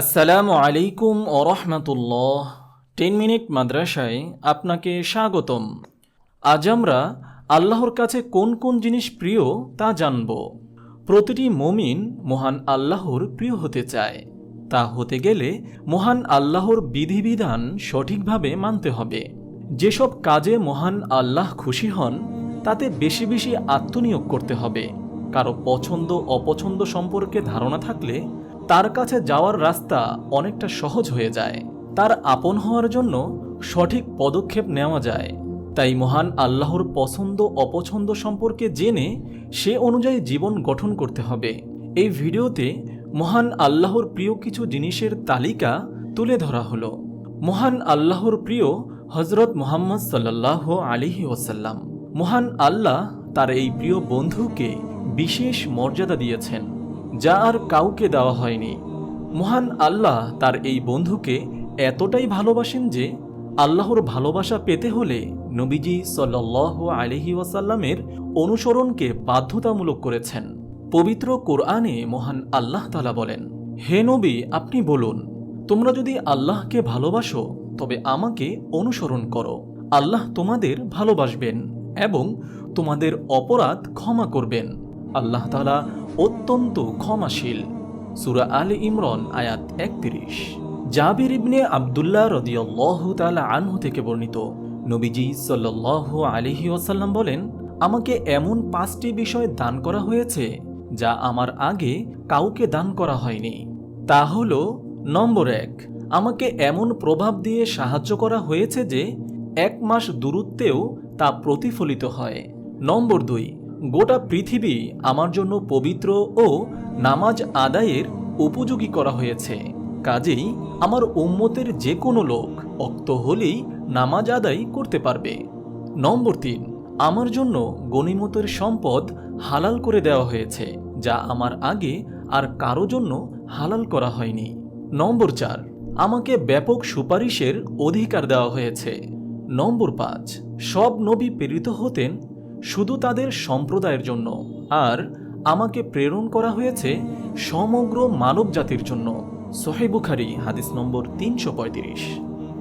আসসালামু আলাইকুম ও রহমতুল্লাহ। Ten minute মাদ্রাসায় আপনাকে স্বাগতম। আজ আমরা আল্লাহর কাছে কোন কোন জিনিস প্রিয় তা জানব। প্রতিটি মমিন মহান আল্লাহর প্রিয় হতে চায়। তা হতে গেলে মহান আল্লাহর বিধিবিধান সঠিকভাবে মানতে হবে। যেসব কাজে মহান আল্লাহ খুশি হন, তাতে বেশি বেশি আত্মনিয়োগ করতে হবে। কারও পছন্দ অপছন্দ সম্পর্কে ধারণা থাকলে তার কাছে যাওয়ার রাস্তা অনেকটা সহজ হয়ে যায়। তার আপন হওয়ার জন্য সঠিক পদক্ষেপ নেওয়া যায়। তাই মহান আল্লাহর পছন্দ অপছন্দ সম্পর্কে জেনে সে অনুযায়ী জীবন গঠন করতে হবে। এই ভিডিওতে মহান আল্লাহর প্রিয় কিছু জিনিসের তালিকা তুলে ধরা হলো। মহান আল্লাহর প্রিয় হজরত মোহাম্মদ সাল্লাহ আলিহি ওসাল্লাম মহান আল্লাহ তার এই প্রিয় বন্ধুকে বিশেষ মর্যাদা দিয়েছেন। যা আর কাউকে দেওয়া হয়নি। মহান আল্লাহ তার এই বন্ধুকে এতটাই ভালোবাসেন যে আল্লাহর ভালোবাসা পেতে হলে নবীজি সাল্লাহ আলহি ওয়াসাল্লামের অনুসরণকে বাধ্যতামূলক করেছেন। পবিত্র কোরআনে মহান আল্লাহ তালা বলেন, হে নবী, আপনি বলুন, তোমরা যদি আল্লাহকে ভালোবাসো, তবে আমাকে অনুসরণ করো। আল্লাহ তোমাদের ভালোবাসবেন এবং তোমাদের অপরাধ ক্ষমা করবেন। আল্লাহ তালা অত্যন্ত ক্ষমাশীল। সুরা আলী ইমরন, আয়াত একত্রিশ। জাবির ইবনে আবদুল্লাহ রদিয়াল্লাহ তালা আনহু থেকে বর্ণিত, নবীজি সাল্লাহ আলিহি ওসাল্লাম বলেন, আমাকে এমন পাঁচটি বিষয় দান করা হয়েছে, যা আমার আগে কাউকে দান করা হয়নি। তা হল, নম্বর এক, আমাকে এমন প্রভাব দিয়ে সাহায্য করা হয়েছে যে, এক মাস দূরত্বেও তা প্রতিফলিত হয়। নম্বর দুই গোটা পৃথিবী আমার জন্য পবিত্র ও নামাজ আদায়ের উপযোগী করা হয়েছে। কাজেই আমার উম্মতের যে কোনো লোক অক্ত হলেই নামাজ আদায় করতে পারবে। নম্বর তিন, আমার জন্য গণিমতের সম্পদ হালাল করে দেওয়া হয়েছে, যা আমার আগে আর কারও জন্য হালাল করা হয়নি। নম্বর চার, আমাকে ব্যাপক সুপারিশের অধিকার দেওয়া হয়েছে। নম্বর পাঁচ, সব নবী প্রেরিত হতেন শুধু তাদের সম্প্রদায়ের জন্য, আর আমাকে প্রেরণ করা হয়েছে সমগ্র মানব জাতির জন্য সোহেবুখারি হাদিস নম্বর তিনশো পঁয়ত্রিশ।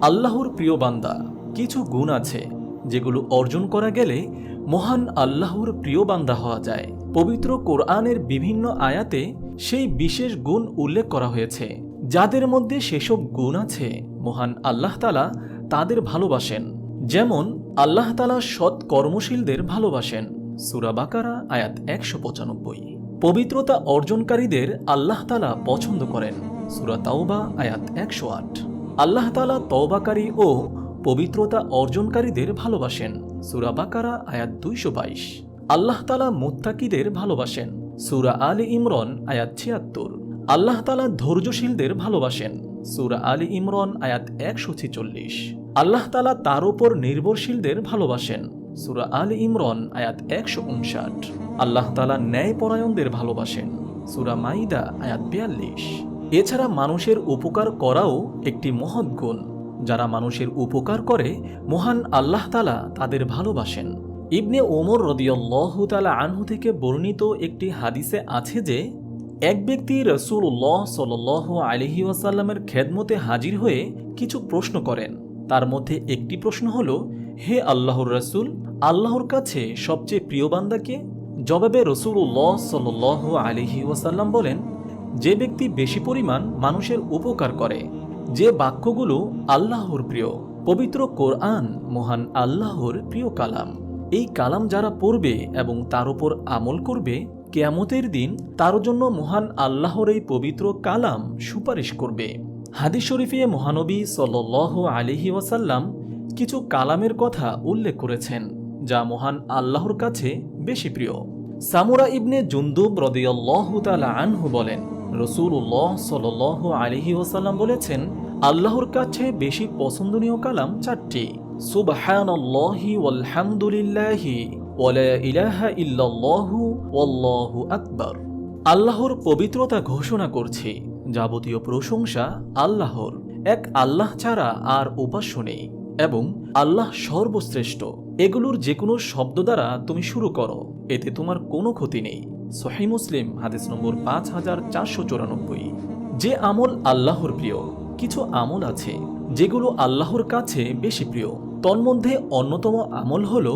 আল্লাহর প্রিয় বান্দা, কিছু গুণ আছে যেগুলো অর্জন করা গেলে মহান আল্লাহর প্রিয় বান্দা হওয়া যায়। পবিত্র কোরআনের বিভিন্ন আয়াতে সেই বিশেষ গুণ উল্লেখ করা হয়েছে। যাদের মধ্যে সেসব গুণ আছে, মহান আল্লাহ তালা তাদের ভালোবাসেন। যেমন, আল্লাহ তালা সৎ কর্মশীলদের ভালোবাসেন। সুরা বাকারা, আয়াত একশো পঁচানব্বই। পবিত্রতা অর্জনকারীদের আল্লাহ তালা পছন্দ করেন। সুরা তাওবা, আয়াত একশো আট। আল্লাহ তালা তওবাকারী ও পবিত্রতা অর্জনকারীদের ভালোবাসেন। সুরা বাকারা, আয়াত দুইশো বাইশ। আল্লাহ তালা মুত্তাকিদের ভালোবাসেন। সুরা আলী ইমরন, আয়াত ছিয়াত্তর। আল্লাহ তালা ধৈর্যশীলদের ভালোবাসেন। সুরা আলী ইমরন, আয়াত একশো ছিচল্লিশ। আল্লাহ তালা তার ওপর নির্ভরশীলদের ভালোবাসেন। সুরা আলী ইমরন, আয়াত একশো উনষাট। আল্লাহ তালা ন্যায়পরায়ণদের ভালোবাসেন। সুরা মাইদা, আয়াত বিয়াল্লিশ। এছাড়া মানুষের উপকার করাও একটি মহৎ গুণ। যারা মানুষের উপকার করে, মহান আল্লাহ তালা তাদের ভালোবাসেন। ইবনে ওমর রদিয়াল্লাহ তালা আনহু থেকে বর্ণিত একটি হাদিসে আছে যে, এক ব্যক্তি রসুল্লাহ সাল আলহি ওয়াসাল্লামের খেদমতে হাজির হয়ে কিছু প্রশ্ন করেন। তার মধ্যে একটি প্রশ্ন হল, হে আল্লাহর রসুল, আল্লাহর কাছে সবচেয়ে প্রিয় বান্দাকে জবাবে রসুল্লাহ সাল আলহি ওয়াসাল্লাম বলেন, যে ব্যক্তি বেশি পরিমাণ মানুষের উপকার করে, যে বাক্যগুলো আল্লাহর প্রিয়, পবিত্র কোরআন মহান আল্লাহর প্রিয় কালাম। এই কালাম যারা পড়বে এবং তার উপর আমল করবে, কেয়ামতের দিন তার জন্য মহান আল্লাহর এই পবিত্র কালাম সুপারিশ করবে। হাদিস শরীফে মহানবী সাল আলিহি ওয়াসাল্লাম কিছু কালামের কথা উল্লেখ করেছেন, যা মহান আল্লাহর কাছে বেশি প্রিয়। সামুরা ইবনে জুন্দুব রদিয়াল্লাহ তালা আনহু বলেন রসুল রসুল্লাহ সাল আলিহি ওসাল্লাম বলেছেন, আল্লাহর কাছে বেশি পছন্দনীয় কালাম চারটি। আল্লাহর পবিত্রতা ঘোষণা করছি যাবতীয় প্রশংসা আল্লাহর। এক আল্লাহ ছাড়া আর উপাস্য নেই এবং আল্লাহ সর্বশ্রেষ্ঠ। এগুলোর যে কোনো শব্দ দ্বারা তুমি শুরু করো, এতে তোমার কোনো ক্ষতি নেই। সহি মুসলিম, হাদিস নম্বর পাঁচ হাজার চারশো চুরানব্বই। যে আমল আল্লাহর প্রিয়, কিছু আমল আছে যেগুলো আল্লাহর কাছে বেশি প্রিয়। তন্মধ্যে অন্যতম আমল হল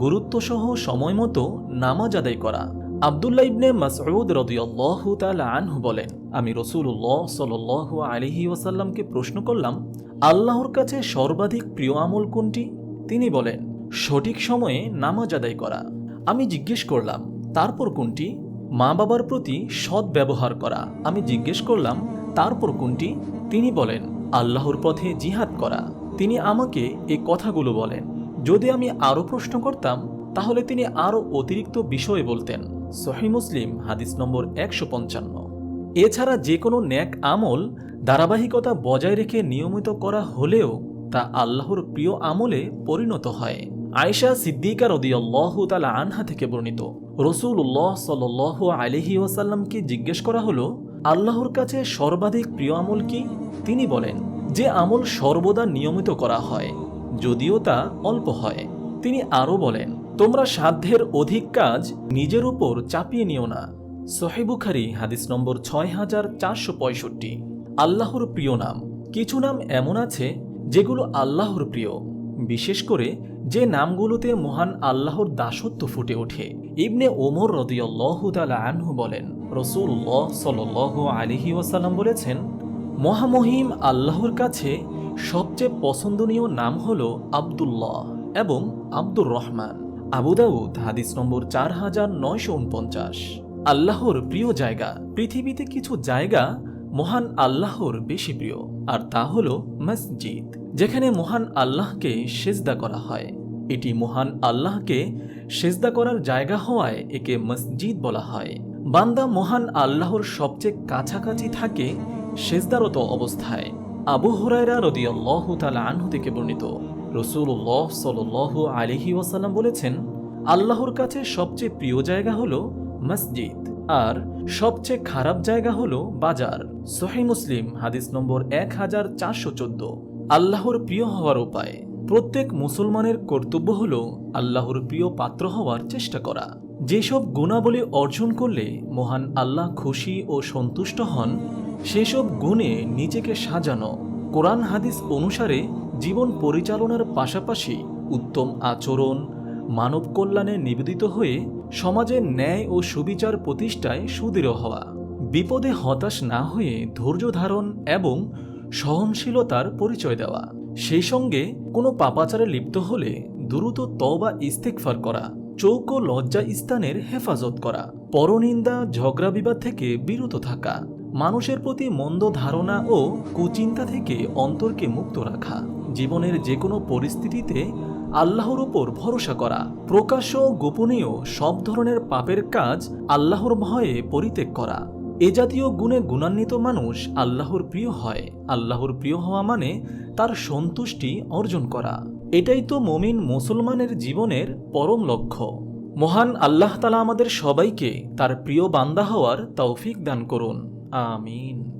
গুরুত্বসহ সময় মতো নামাজ আদায় করা। আবদুল্লাহ ইবনে মাসউদ রদিয়াল্লাহু তাআলা আনহু বলেন, আমি রসুল্লাহ সাল্লাল্লাহু আলাইহি ওয়াসাল্লামকে প্রশ্ন করলাম, আল্লাহর কাছে সর্বাধিক প্রিয় আমল কোনটি? তিনি বলেন, সঠিক সময়ে নামাজ আদায় করা। আমি জিজ্ঞেস করলাম, তারপর কোনটি? মা বাবার প্রতি সৎ ব্যবহার করা। আমি জিজ্ঞেস করলাম, তারপর কোনটি? তিনি বলেন, আল্লাহর পথে জিহাদ করা। তিনি আমাকে এ কথাগুলো বলেন। যদি আমি আরও প্রশ্ন করতাম, তাহলে তিনি আরও অতিরিক্ত বিষয় বলতেন। সহি মুসলিম, হাদিস নম্বর একশো পঞ্চান্ন। এছাড়া যে কোনো ন্যাক আমল ধারাবাহিকতা বজায় রেখে নিয়মিত করা হলেও তা আল্লাহর প্রিয় আমলে পরিণত হয়। আয়েশা সিদ্দিকা রদিয়াল্লাহ তালা আনহা থেকে বর্ণিত। রসুল রসুল্লাহ সাল আলহি ওয়াসাল্লামকে জিজ্ঞেস করা হলো, আল্লাহর কাছে সর্বাধিক প্রিয় আমল কি? তিনি বলেন, যে আমল সর্বদা নিয়মিত করা হয়, যদিও তা অল্প হয়। তিনি আরও বলেন তোমরা সাধ্যের অধিক কাজ নিজের উপর চাপিয়ে নিও না। সোহেবুখারি হাদিস নম্বর ছয় হাজার চারশো পঁয়ষট্টি। আল্লাহর প্রিয় নাম। কিছু নাম এমন আছে যেগুলো আল্লাহর প্রিয়। বিশেষ করে যে নামগুলোতে মহান আল্লাহর দাসত্ব ফুটে ওঠে। ইবনে ওমর রদিয়াল্লাহ তালা আনহু বলেন রসুল্লাহ সাল আলিহি ওয়াসাল্লাম বলেছেন, মহামহিম আল্লাহর কাছে সবচেয়ে পছন্দনীয় নাম হল আব্দুল্লাহ এবং আব্দুর রহমান। আবু দাউদ, হাদিস নম্বর চার হাজার নয়শো উনপঞ্চাশ। আল্লাহর প্রিয় জায়গা, পৃথিবীতে কিছু জায়গা মহান আল্লাহর বেশি প্রিয়, আর তা হল মসজিদ, যেখানে মহান আল্লাহকে সেজদা করা হয়। এটি মহান আল্লাহকে সেজদা করার জায়গা হওয়ায় একে মসজিদ বলা হয়। বান্দা মহান আল্লাহর সবচেয়ে কাছাকাছি থাকে সেজদারত অবস্থায়। আবু হরাইরা রদিয়াল্লাহ তালা আনহু থেকে বর্ণিত রসুল্লাহ সাল আলিহি ওয়াসাল্লাম বলেছেন, আল্লাহর কাছে সবচেয়ে প্রিয় জায়গা হল মসজিদ, আর সবচেয়ে খারাপ জায়গা হল বাজার। সোহে মুসলিম, হাদিস নম্বর এক হাজার চারশো চোদ্দ। আল্লাহর প্রিয় হওয়ার উপায়। প্রত্যেক মুসলমানের কর্তব্য হল আল্লাহর প্রিয় পাত্র হওয়ার চেষ্টা করা। যেসব গুণাবলী অর্জন করলে মহান আল্লাহ খুশি ও সন্তুষ্ট হন, সেসব গুণে নিজেকে সাজানো। কোরআন হাদিস অনুসারে জীবন পরিচালনার পাশাপাশি উত্তম আচরণ, মানব কল্যাণে নিবেদিত হয়ে সমাজের ন্যায় ও সুবিচার প্রতিষ্ঠায় সুদৃঢ় হওয়া। বিপদে হতাশ না হয়ে ধৈর্য ধারণ এবং সহনশীলতার পরিচয় দেওয়া। সেই সঙ্গে কোনো পাপাচারে লিপ্ত হলে দ্রুত তবা ইস্তেকফার করা চৌক লজ্জা স্থানের হেফাজত করা, পরনিন্দা, ঝগড়া বিবাদ থেকে বিরত থাকা, মানুষের প্রতি মন্দ ধারণা ও কুচিন্তা থেকে অন্তরকে মুক্ত রাখা। জীবনের যে কোনো পরিস্থিতিতে আল্লাহর উপর ভরসা করা, প্রকাশ্য গোপনীয় সব ধরনের পাপের কাজ আল্লাহর ভয়ে পরিত্যাগ করা। এ জাতীয় গুণে গুণান্বিত মানুষ আল্লাহর প্রিয় হয়। আল্লাহর প্রিয় হওয়া মানে তার সন্তুষ্টি অর্জন করা। এটাই তো মমিন মুসলমানের জীবনের পরম লক্ষ্য। মহান আল্লাহ তালা আমাদের সবাইকে তার প্রিয় বান্দা হওয়ার তৌফিক দান করুন। আমিন।